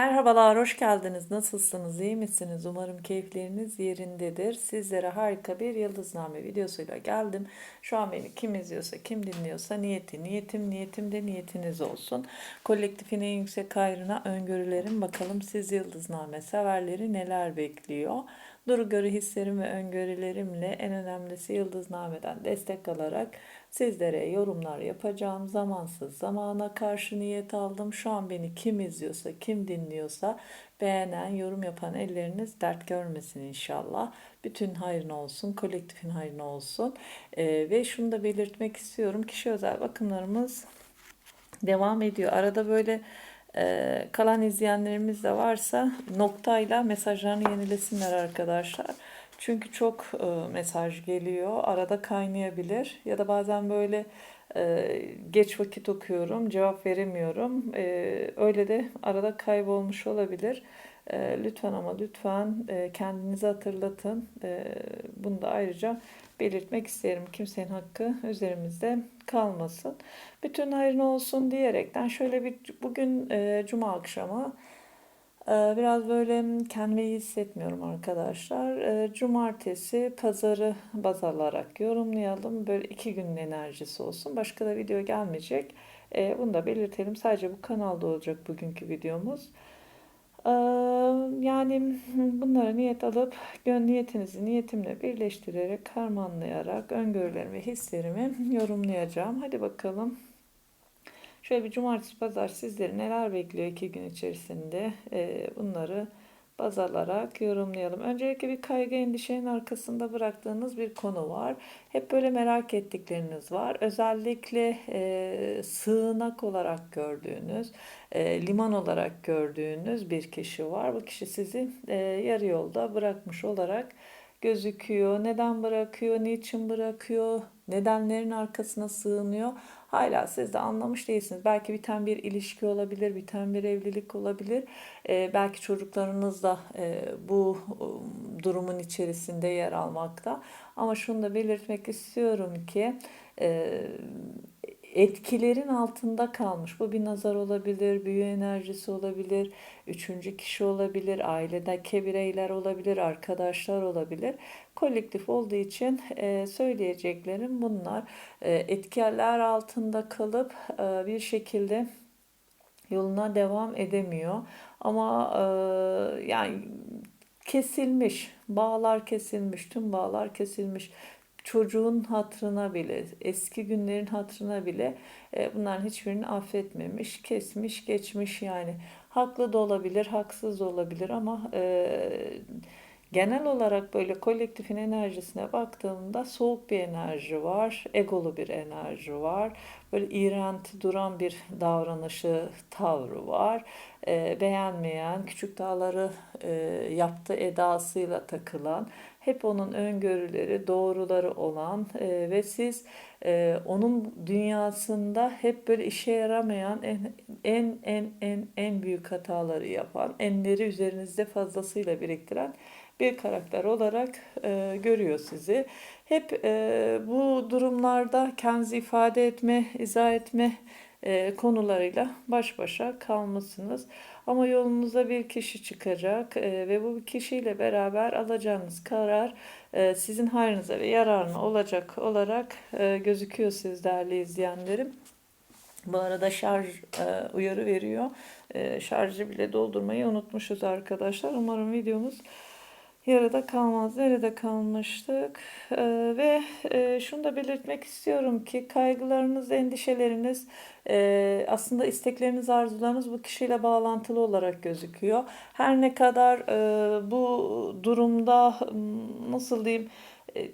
Merhabalar, hoş geldiniz. Nasılsınız, iyi misiniz? Umarım keyifleriniz yerindedir. Sizlere harika bir yıldızname videosuyla geldim. Şu an beni kim izliyorsa, kim dinliyorsa niyeti, niyetim, niyetim de niyetiniz olsun. Kolektifin en yüksek hayrına öngörülerim. Bakalım siz yıldızname severleri neler bekliyor? Duru görü hislerim ve öngörülerimle en önemlisi yıldıznameden destek alarak sizlere yorumlar yapacağım. Zamansız zamana karşı niyet aldım. Şu an beni kim izliyorsa, kim dinliyorsa beğenen, yorum yapan elleriniz dert görmesin inşallah. Bütün hayrına olsun, kolektifin hayrına olsun. Ee, ve şunu da belirtmek istiyorum. Kişi özel bakımlarımız devam ediyor. Arada böyle e, kalan izleyenlerimiz de varsa noktayla mesajlarını yenilesinler arkadaşlar. Çünkü çok e, mesaj geliyor. Arada kaynayabilir. Ya da bazen böyle e, geç vakit okuyorum, cevap veremiyorum. E, öyle de arada kaybolmuş olabilir. E, lütfen ama lütfen e, kendinizi hatırlatın. E, bunu da ayrıca belirtmek isterim. Kimsenin hakkı üzerimizde kalmasın. Bütün hayrına olsun diyerekten şöyle bir bugün e, cuma akşamı biraz böyle kendimi iyi hissetmiyorum arkadaşlar. E, cumartesi pazarı baz alarak yorumlayalım. Böyle iki günün enerjisi olsun. Başka da video gelmeyecek. E, bunu da belirtelim. Sadece bu kanalda olacak bugünkü videomuz. Ee, yani bunlara niyet alıp niyetinizi niyetimle birleştirerek, karmanlayarak öngörülerimi hislerimi yorumlayacağım. Hadi bakalım. Şöyle bir cumartesi pazar sizleri neler bekliyor iki gün içerisinde ee, bunları baz alarak yorumlayalım. Öncelikle bir kaygı endişenin arkasında bıraktığınız bir konu var. Hep böyle merak ettikleriniz var. Özellikle e, sığınak olarak gördüğünüz, e, liman olarak gördüğünüz bir kişi var. Bu kişi sizi e, yarı yolda bırakmış olarak gözüküyor. Neden bırakıyor, niçin bırakıyor, nedenlerin arkasına sığınıyor. Hala siz de anlamış değilsiniz. Belki biten bir ilişki olabilir, biten bir evlilik olabilir. Ee, belki çocuklarınız da e, bu e, durumun içerisinde yer almakta. Ama şunu da belirtmek istiyorum ki e, etkilerin altında kalmış. Bu bir nazar olabilir, büyü enerjisi olabilir, üçüncü kişi olabilir, ailedeki bireyler olabilir, arkadaşlar olabilir. Kolektif olduğu için e, söyleyeceklerim bunlar. E, etkiler altında kalıp e, bir şekilde yoluna devam edemiyor. Ama e, yani kesilmiş, bağlar kesilmiş, tüm bağlar kesilmiş çocuğun hatırına bile, eski günlerin hatırına bile e, bunların hiçbirini affetmemiş, kesmiş, geçmiş yani. Haklı da olabilir, haksız da olabilir ama e, genel olarak böyle kolektifin enerjisine baktığımda soğuk bir enerji var, egolu bir enerji var, böyle iğrenti duran bir davranışı, tavrı var. E, beğenmeyen, küçük dağları e, yaptığı edasıyla takılan, hep onun öngörüleri, doğruları olan e, ve siz e, onun dünyasında hep böyle işe yaramayan en en en en en büyük hataları yapan, enleri üzerinizde fazlasıyla biriktiren bir karakter olarak e, görüyor sizi. Hep e, bu durumlarda kendinizi ifade etme, izah etme e, konularıyla baş başa kalmışsınız. Ama yolunuza bir kişi çıkacak e, ve bu kişiyle beraber alacağınız karar e, sizin hayrınıza ve yararına olacak olarak gözüküyor siz değerli izleyenlerim. Bu arada şarj uyarı veriyor. Şarjı bile doldurmayı unutmuşuz arkadaşlar. Umarım videomuz yarıda kalmaz. Nerede kalmıştık? Ee, ve e, şunu da belirtmek istiyorum ki kaygılarınız, endişeleriniz, e, aslında istekleriniz, arzularınız bu kişiyle bağlantılı olarak gözüküyor. Her ne kadar e, bu durumda nasıl diyeyim e,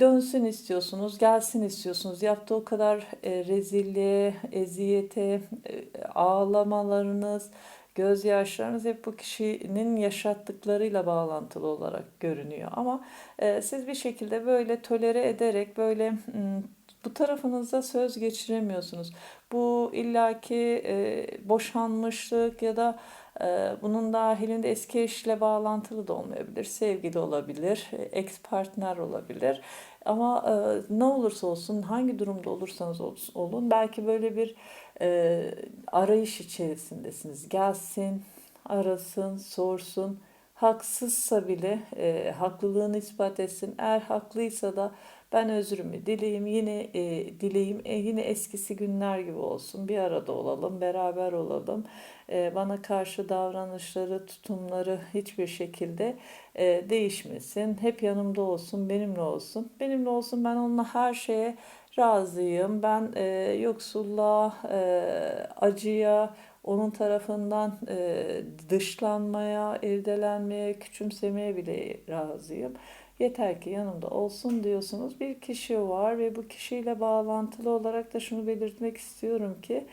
dönsün istiyorsunuz, gelsin istiyorsunuz. Yaptığı o kadar e, rezilliğe, eziyete, e, ağlamalarınız, gözyaşlarınız hep bu kişinin yaşattıklarıyla bağlantılı olarak görünüyor. Ama e, siz bir şekilde böyle tolere ederek böyle hmm, bu tarafınızda söz geçiremiyorsunuz. Bu illaki e, boşanmışlık ya da e, bunun dahilinde eski eşle bağlantılı da olmayabilir. Sevgili olabilir, ex partner olabilir. Ama e, ne olursa olsun, hangi durumda olursanız olun, belki böyle bir e, arayış içerisindesiniz. Gelsin, arasın, sorsun. Haksızsa bile e, haklılığını ispat etsin. Eğer haklıysa da ben özrümü dileyim. Yine e, dileyim. E, yine eskisi günler gibi olsun. Bir arada olalım, beraber olalım. E, bana karşı davranışları, tutumları hiçbir şekilde e, değişmesin. Hep yanımda olsun, benimle olsun. Benimle olsun. Ben onunla her şeye razıyım. Ben e, yoksulluğa, e, acıya, onun tarafından e, dışlanmaya, irdelenmeye, küçümsemeye bile razıyım. Yeter ki yanımda olsun diyorsunuz. Bir kişi var ve bu kişiyle bağlantılı olarak da şunu belirtmek istiyorum ki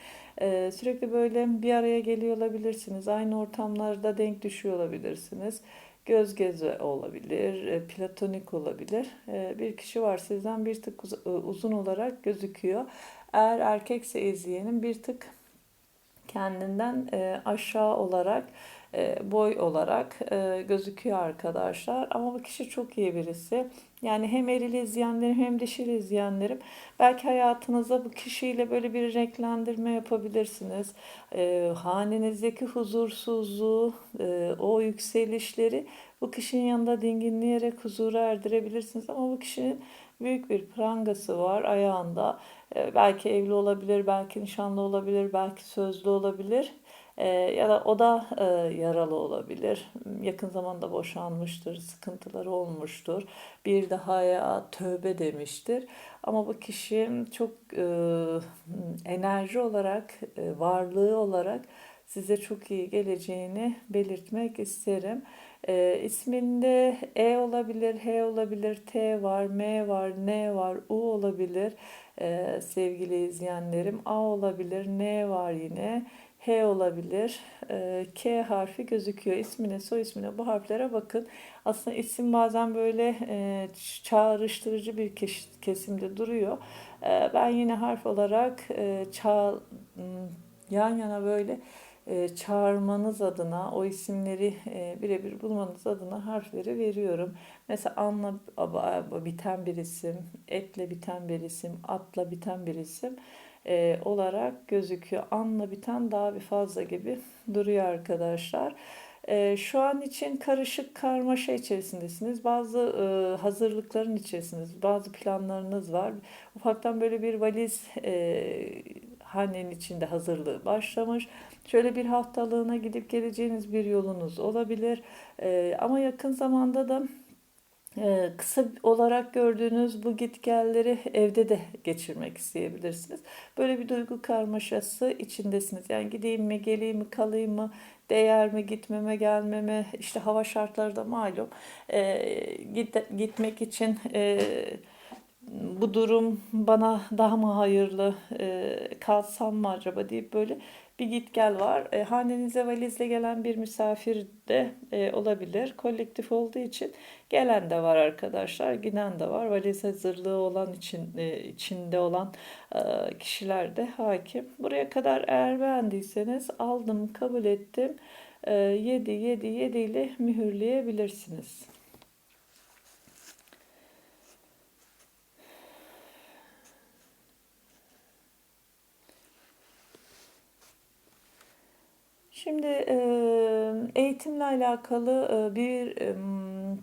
e, sürekli böyle bir araya geliyor olabilirsiniz. Aynı ortamlarda denk düşüyor olabilirsiniz. Göz göze olabilir, e, platonik olabilir. E, bir kişi var sizden bir tık uz- uzun olarak gözüküyor. Eğer erkekse izleyenin bir tık kendinden e, aşağı olarak e, boy olarak e, gözüküyor arkadaşlar. Ama bu kişi çok iyi birisi. Yani hem eril izleyenlerim hem dişil izleyenlerim belki hayatınızda bu kişiyle böyle bir renklendirme yapabilirsiniz. E, hanenizdeki huzursuzluğu, e, o yükselişleri bu kişinin yanında dinginleyerek huzura erdirebilirsiniz. Ama bu kişinin büyük bir prangası var ayağında. E, belki evli olabilir, belki nişanlı olabilir, belki sözlü olabilir. E, ya da o da e, yaralı olabilir. Yakın zamanda boşanmıştır, sıkıntıları olmuştur. Bir daha ya tövbe demiştir. Ama bu kişi çok e, enerji olarak, e, varlığı olarak size çok iyi geleceğini belirtmek isterim. E, isminde E olabilir, H olabilir, T var, M var, N var, U olabilir e, sevgili izleyenlerim. A olabilir, N var yine. H olabilir, e, K harfi gözüküyor. İsmine, soy ismine bu harflere bakın. Aslında isim bazen böyle e, çağrıştırıcı bir kesimde duruyor. E, ben yine harf olarak e, çağ, yan yana böyle e, çağırmanız adına, o isimleri e, birebir bulmanız adına harfleri veriyorum. Mesela anla biten bir isim, etle biten bir isim, atla biten bir isim e, olarak gözüküyor. Anla biten daha bir fazla gibi duruyor arkadaşlar. E, şu an için karışık karmaşa içerisindesiniz. Bazı e, hazırlıkların içerisindesiniz. Bazı planlarınız var. Ufaktan böyle bir valiz e, hanenin içinde hazırlığı başlamış. Şöyle bir haftalığına gidip geleceğiniz bir yolunuz olabilir. E, ama yakın zamanda da ee, kısa olarak gördüğünüz bu gitgelleri evde de geçirmek isteyebilirsiniz. Böyle bir duygu karmaşası içindesiniz. Yani gideyim mi, geleyim mi, kalayım mı, değer mi, gitmeme, gelmeme, işte hava şartları da malum. Ee, git, gitmek için e, bu durum bana daha mı hayırlı, e, kalsam mı acaba deyip böyle bir git gel var. E, hanenize valizle gelen bir misafir de e, olabilir. Kolektif olduğu için gelen de var arkadaşlar, giden de var. Valiz hazırlığı olan için e, içinde olan e, kişiler de hakim. Buraya kadar eğer beğendiyseniz aldım, kabul ettim. E, 7 7 7 ile mühürleyebilirsiniz. Şimdi eğitimle alakalı bir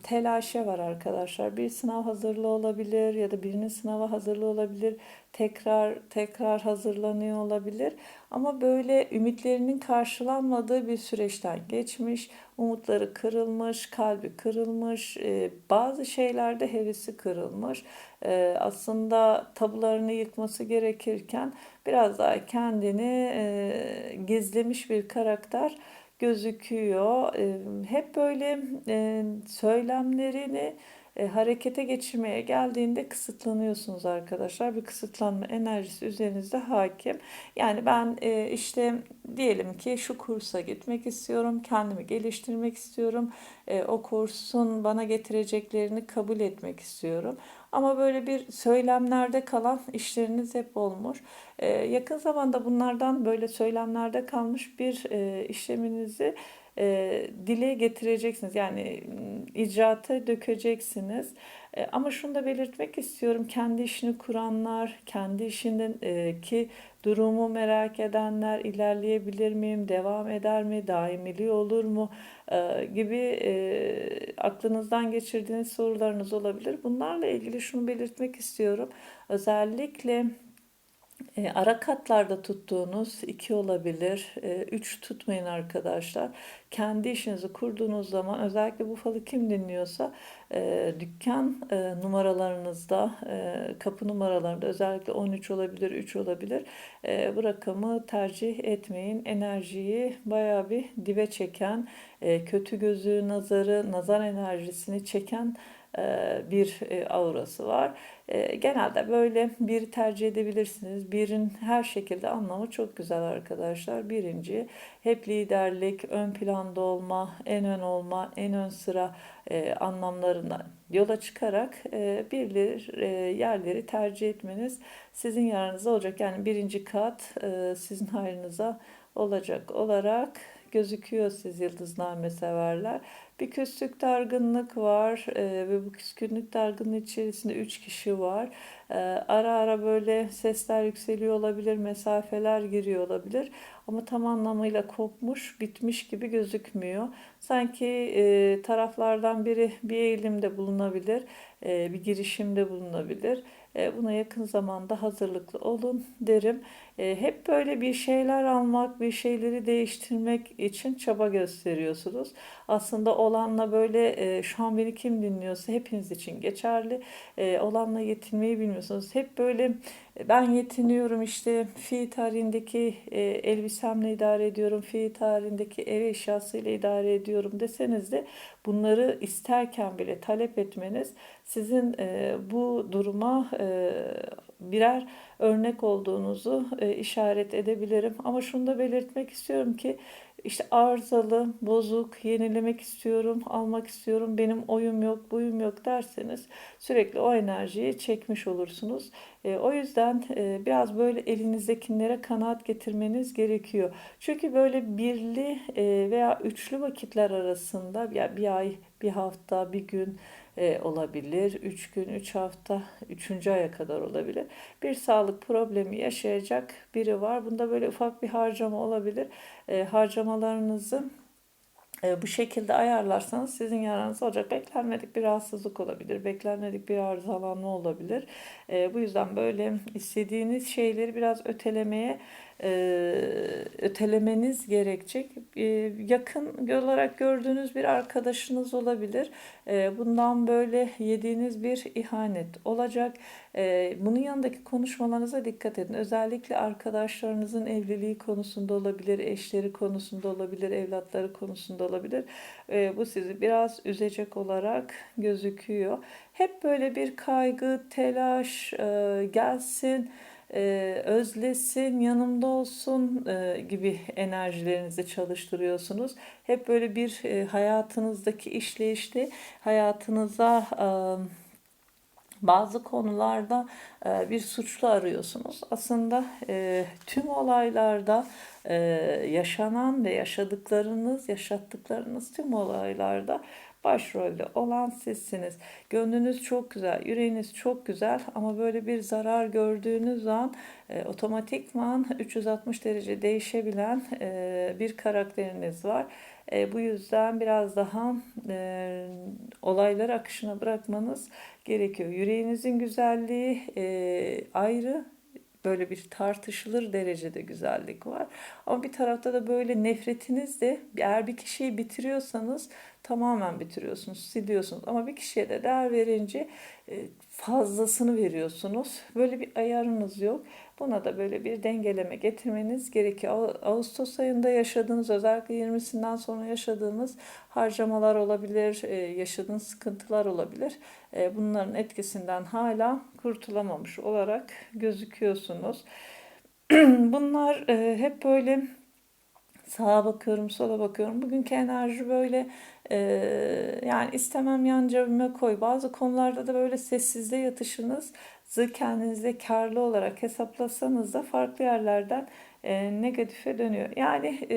telaşe var arkadaşlar. Bir sınav hazırlığı olabilir ya da birinin sınava hazırlığı olabilir. Tekrar tekrar hazırlanıyor olabilir. Ama böyle ümitlerinin karşılanmadığı bir süreçten geçmiş. Umutları kırılmış, kalbi kırılmış, bazı şeylerde hevesi kırılmış. Aslında tabularını yıkması gerekirken biraz daha kendini gizlemiş bir karakter gözüküyor. Hep böyle söylemlerini e, harekete geçirmeye geldiğinde kısıtlanıyorsunuz arkadaşlar. Bir kısıtlanma enerjisi üzerinizde hakim. Yani ben e, işte diyelim ki şu kursa gitmek istiyorum, kendimi geliştirmek istiyorum. E, o kursun bana getireceklerini kabul etmek istiyorum. Ama böyle bir söylemlerde kalan işleriniz hep olmuş. Yakın zamanda bunlardan böyle söylemlerde kalmış bir işleminizi e, dile getireceksiniz. Yani icraata dökeceksiniz. E, ama şunu da belirtmek istiyorum. Kendi işini kuranlar, kendi işindeki durumu merak edenler, ilerleyebilir miyim, devam eder mi, daimili olur mu e, gibi e, aklınızdan geçirdiğiniz sorularınız olabilir. Bunlarla ilgili şunu belirtmek istiyorum. Özellikle e, ara katlarda tuttuğunuz iki olabilir, e, üç tutmayın arkadaşlar. Kendi işinizi kurduğunuz zaman özellikle bu falı kim dinliyorsa e, dükkan e, numaralarınızda, e, kapı numaralarında özellikle 13 olabilir, 3 olabilir. E, bu rakamı tercih etmeyin. Enerjiyi bayağı bir dibe çeken, e, kötü gözü, nazarı, nazar enerjisini çeken bir e, aurası var. E, genelde böyle bir tercih edebilirsiniz. Birin her şekilde anlamı çok güzel arkadaşlar. Birinci hep liderlik, ön planda olma, en ön olma, en ön sıra anlamlarından yola çıkarak bir yerleri tercih etmeniz sizin yararınıza olacak. Yani birinci kat sizin hayrınıza olacak olarak gözüküyor siz yıldızname severler. Bir küslük dargınlık var e, ve bu küskünlük dargınlığı içerisinde üç kişi var. E, ara ara böyle sesler yükseliyor olabilir, mesafeler giriyor olabilir ama tam anlamıyla kopmuş, bitmiş gibi gözükmüyor. Sanki e, taraflardan biri bir eğilimde bulunabilir, e, bir girişimde bulunabilir. E, buna yakın zamanda hazırlıklı olun derim. E, hep böyle bir şeyler almak, bir şeyleri değiştirmek için çaba gösteriyorsunuz. Aslında olanla böyle e, şu an beni kim dinliyorsa hepiniz için geçerli. Olanla yetinmeyi bilmiyorsunuz. Hep böyle ben yetiniyorum işte fi tarihindeki elbisemle idare ediyorum, fi tarihindeki ev eşyasıyla idare ediyorum deseniz de bunları isterken bile talep etmeniz sizin bu duruma birer örnek olduğunuzu e, işaret edebilirim. Ama şunu da belirtmek istiyorum ki işte arızalı, bozuk, yenilemek istiyorum, almak istiyorum, benim oyum yok, buyum yok derseniz sürekli o enerjiyi çekmiş olursunuz. E, o yüzden e, biraz böyle elinizdekilere kanaat getirmeniz gerekiyor. Çünkü böyle birli e, veya üçlü vakitler arasında ya bir ay, bir hafta, bir gün e, olabilir. 3 gün, 3 hafta, 3. aya kadar olabilir. Bir sağlık problemi yaşayacak biri var. Bunda böyle ufak bir harcama olabilir. E, harcamalarınızı e, bu şekilde ayarlarsanız sizin yararınıza olacak. Beklenmedik bir rahatsızlık olabilir. Beklenmedik bir arızalanma olabilir. E, bu yüzden böyle istediğiniz şeyleri biraz ötelemeye e, ötelemeniz gerekecek. E, yakın olarak gördüğünüz bir arkadaşınız olabilir. E, bundan böyle yediğiniz bir ihanet olacak. E, bunun yanındaki konuşmalarınıza dikkat edin. Özellikle arkadaşlarınızın evliliği konusunda olabilir, eşleri konusunda olabilir, evlatları konusunda olabilir. Bu sizi biraz üzecek olarak gözüküyor. Hep böyle bir kaygı, telaş gelsin e, özlesin, yanımda olsun e, gibi enerjilerinizi çalıştırıyorsunuz. Hep böyle bir e, hayatınızdaki işleyişte hayatınıza e, bazı konularda bir suçlu arıyorsunuz. Aslında tüm olaylarda yaşanan ve yaşadıklarınız, yaşattıklarınız tüm olaylarda başrolde olan sizsiniz. Gönlünüz çok güzel, yüreğiniz çok güzel ama böyle bir zarar gördüğünüz an e, otomatikman 360 derece değişebilen e, bir karakteriniz var. E, bu yüzden biraz daha e, olayları akışına bırakmanız gerekiyor. Yüreğinizin güzelliği e, ayrı, böyle bir tartışılır derecede güzellik var. Ama bir tarafta da böyle nefretiniz de eğer bir kişiyi bitiriyorsanız tamamen bitiriyorsunuz, siliyorsunuz. Ama bir kişiye de değer verince e, fazlasını veriyorsunuz. Böyle bir ayarınız yok. Buna da böyle bir dengeleme getirmeniz gerekiyor. Ağustos ayında yaşadığınız özellikle 20'sinden sonra yaşadığınız harcamalar olabilir, e, yaşadığınız sıkıntılar olabilir. E, bunların etkisinden hala kurtulamamış olarak gözüküyorsunuz. Bunlar hep böyle sağa bakıyorum, sola bakıyorum. Bugünkü enerji böyle e, yani istemem yan cebime koy. Bazı konularda da böyle sessizde yatışınızı kendinize karlı olarak hesaplasanız da farklı yerlerden e, negatife dönüyor. Yani e,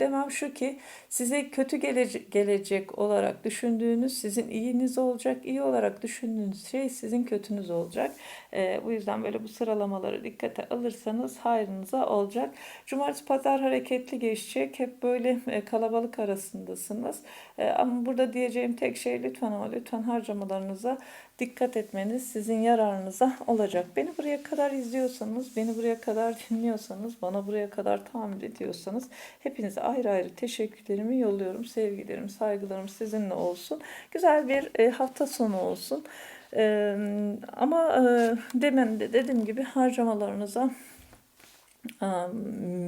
demem şu ki size kötü gelecek, gelecek olarak düşündüğünüz sizin iyiniz olacak. iyi olarak düşündüğünüz şey sizin kötünüz olacak. E, bu yüzden böyle bu sıralamaları dikkate alırsanız hayrınıza olacak. Cumartesi pazar hareketli geçecek. Hep böyle e, kalabalık arasındasınız. E, ama burada diyeceğim tek şey lütfen ama lütfen harcamalarınıza dikkat etmeniz sizin yararınıza olacak. Beni buraya kadar izliyorsanız, beni buraya kadar dinliyorsanız, bana buraya kadar tahammül ediyorsanız hepinize ayrı ayrı teşekkürlerimi yolluyorum. Sevgilerim, saygılarım sizinle olsun. Güzel bir e, hafta sonu olsun. E, ama e, demin de dediğim gibi harcamalarınıza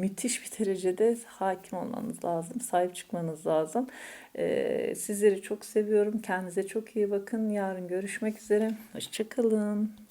müthiş bir derecede hakim olmanız lazım, sahip çıkmanız lazım. E, sizleri çok seviyorum. Kendinize çok iyi bakın. Yarın görüşmek üzere. Hoşçakalın.